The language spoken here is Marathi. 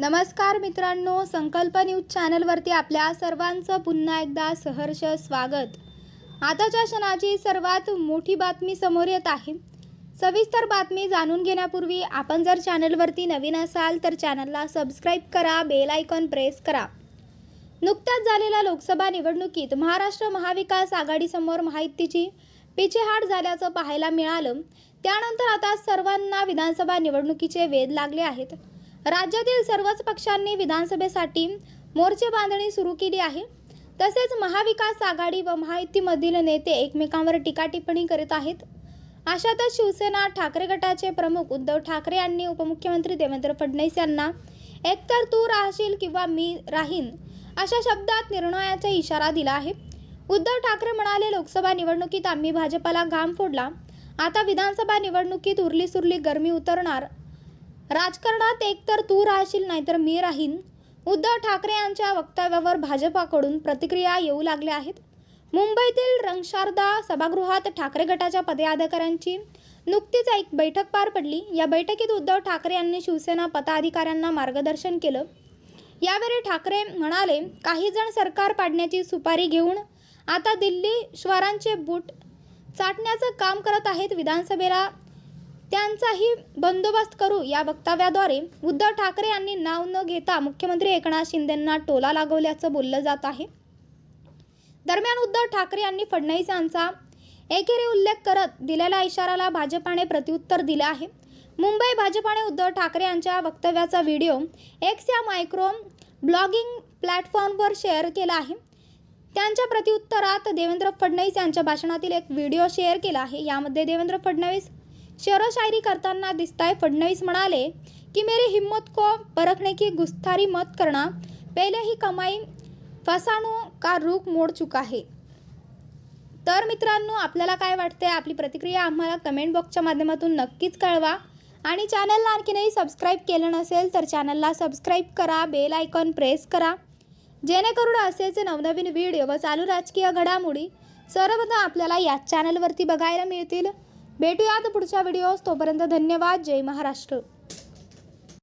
नमस्कार मित्रांनो संकल्प न्यूज चॅनलवरती आपल्या सर्वांचं पुन्हा एकदा सहर्ष स्वागत. आताच्या क्षणाची सर्वात मोठी बातमी समोर येत आहे. सविस्तर बातमी जाणून घेण्यापूर्वी आपण जर चॅनलवरती नवीन असाल तर चॅनलला सबस्क्राईब करा बेल आयकॉन प्रेस करा. नुकत्याच झालेल्या लोकसभा निवडणुकीत महाराष्ट्र महाविकास आघाडीसमोर माहितीची पिछेहाट झाल्याचं पाहायला मिळालं. त्यानंतर आता सर्वांना विधानसभा निवडणुकीचे वेध लागले आहेत. राज्यातील सर्वच पक्षांनी विधानसभेसाठी मोर्चे बांधणी सुरू केली आहे. तसेच महाविकास आघाडी व महायुतीमधील नेते एकमेकांवर टीकाटिप्पणी करीत आहेत. अशातच शिवसेना ठाकरे गटाचे प्रमुख उद्धव ठाकरे यांनी उपमुख्यमंत्री देवेंद्र फडणवीस यांना एकतर तू राहशील किंवा मी राहीन अशा शब्दात निर्णयाचा इशारा दिला आहे. उद्धव ठाकरे म्हणाले लोकसभा निवडणुकीत आम्ही भाजपाला घाम फोडला. आता विधानसभा निवडणुकीत उरली सुरली गरमी उतरणार. राजकारणात एकतर तू राहशील नाहीतर मी राहीन. उद्धव ठाकरे यांच्या वक्तव्यावर भाजपाकडून प्रतिक्रिया येऊ लागल्या आहेत. मुंबईतील रंगशारदा सभागृहात ठाकरे गटाच्या पदाधिकाऱ्यांची नुकतीच एक बैठक पार पडली. या बैठकीत उद्धव ठाकरे यांनी शिवसेना पदाधिकाऱ्यांना मार्गदर्शन केलं. यावेळी ठाकरे म्हणाले काही जण सरकार पाडण्याची सुपारी घेऊन आता दिल्ली श्वारांचे बूट चाटण्याचं काम करत आहेत. विधानसभेला त्यांचाही बंदोबस्त करू या वक्तव्याद्वारे उद्धव ठाकरे यांनी नाव न घेता मुख्यमंत्री एकनाथ शिंदेंना टोला लागवल्याचं बोललं जात आहे. दरम्यान उद्धव ठाकरे यांनी फडणवीस यांचा एकेरी उल्लेख करत दिलेल्या इशाराला भाजपाने प्रत्युत्तर दिलं आहे. मुंबई भाजपाने उद्धव ठाकरे यांच्या वक्तव्याचा व्हिडिओ एक्स या मायक्रो ब्लॉगिंग प्लॅटफॉर्मवर शेअर केला आहे. त्यांच्या प्रत्युत्तरात देवेंद्र फडणवीस यांच्या भाषणातील एक व्हिडिओ शेअर केला आहे. यामध्ये देवेंद्र फडणवीस शेरोशायरी करताना दिसताय फडणवीस म्हणाले कि मेरी हिम्मत को परखने की गुस्तारी मत करना पहले ही कमाई फसाणू का रुख मोड चुका है. तर मित्रांनो आपल्याला काय वाटते आपली प्रतिक्रिया आम्हाला कमेंट बॉक्सच्या माध्यमातून नक्कीच कळवा. आणि चॅनलला आणखीनही सबस्क्राईब केलं नसेल तर चॅनलला सबस्क्राईब करा बेल आयकॉन प्रेस करा. जेणेकरून असेच नवनवीन व्हिडिओ व चालू राजकीय घडामोडी सर्वप्रथम आपल्याला याच चॅनलवरती बघायला मिळतील. भेटूयात पुढच्या व्हिडिओज तोपर्यंत धन्यवाद. जय महाराष्ट्र.